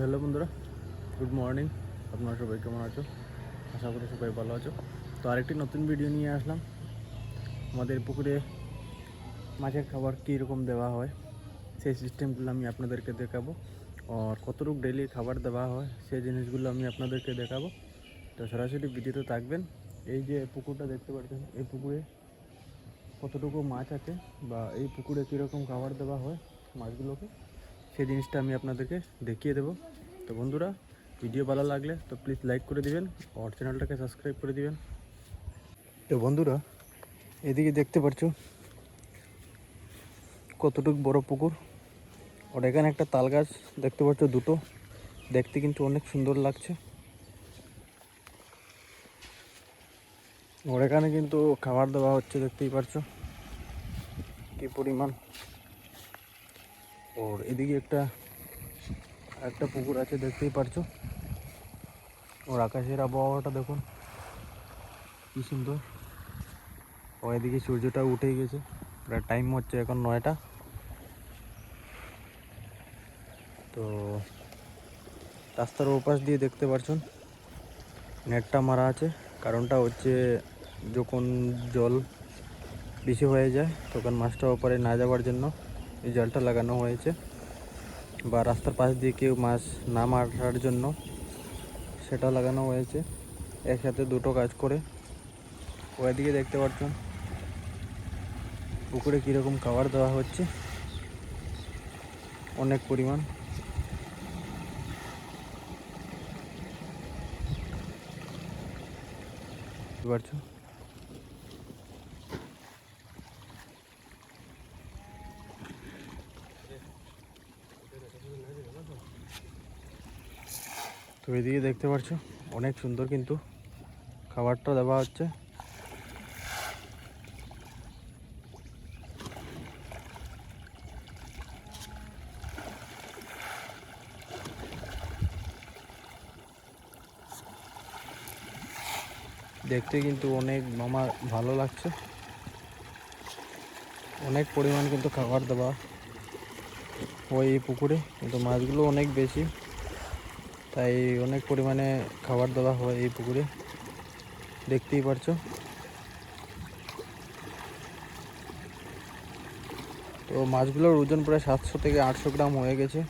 Hello বন্ধুরা good morning আপনারা সবাই কেমন আছো? আশা করি সবাই ভালো আছো। তো আরেকটি নতুন ভিডিও নিয়ে আসলাম। আমাদের পুকুরে মাছের খাবার কীরকম দেওয়া হয়, সেই সিস্টেমগুলো আমি আপনাদেরকে দেখাবো। আর কতটুকু ডেলি খাবার দেওয়া হয়, সেই জিনিসগুলো আমি আপনাদেরকে দেখাবো। তো সরাসরি ভিডিওতে থাকবেন। এই যে পুকুরটা দেখতে পাচ্ছেন এই পুকুরে কতটুকু মাছ আছে বা এই পুকুরে কীরকম খাবার দেওয়া হয় মাছগুলোকে? সেই জিনিসটা আমি আপনাদেরকে দেখিয়ে দেবো। তো বন্ধুরা, ভিডিও ভালো লাগলে তো প্লিজ লাইক করে দিবেন আর চ্যানেলটাকে সাবস্ক্রাইব করে দিবেন। তো বন্ধুরা, এদিকে দেখতে পাচ্ছ, কতটুকু বড় পুকুর। আর এখানে একটা তাল গাছ দেখতে পাচ্ছ দুটো। দেখতে কিন্তু অনেক সুন্দর লাগছে। ওর এখানে কিন্তু খাবার দেওয়া হচ্ছে, দেখতেই পারছ কি পরিমাণ। ওর এদিকে একটা একটা পুকুর আছে, দেখতেই পারছ? ওর আকাশের আবহাওয়াটা দেখুন, কি সুন্দর। ও এদিকে সূর্যটা উঠে গেছে, প্রায় টাইম হচ্ছে এখন নয়টা। তো রাস্তার ওপাশ দিয়ে দেখতে পারছেন, নেটটা মারা আছে। কারণটা হচ্ছে যখন জল বেশি হয়ে যায়, তখন মাছটা ওপারে না যাওয়ার জন্য এই জলটা লাগানো হয়েছে বা রাস্তার পাশ দিয়ে কেউ মাছ না মারার জন্য সেটা লাগানো হয়েছে। একসাথে দুটো কাজ করে। ওইদিকে দেখতে পাচ্ছেন, পুকুরে কীরকম খাবার দেওয়া হচ্ছে। অনেক পরিমাণ। পারছ তো এদিকে দেখতে পাচ্ছ, অনেক সুন্দর কিন্তু খাবারটা দেওয়া হচ্ছে। দেখতে কিন্তু অনেক মামা ভালো লাগছে। অনেক পরিমাণ কিন্তু খাবার দেওয়া ওই পুকুরে, কিন্তু মাছগুলো অনেক বেশি। তাই অনেক পরিমাণে খাবার দেওয়া হয় এই পুকুরে। দেখতেই পারছ। তো মাছগুলোর ওজন প্রায় সাতশো থেকে আটশো গ্রাম হয়ে গেছে।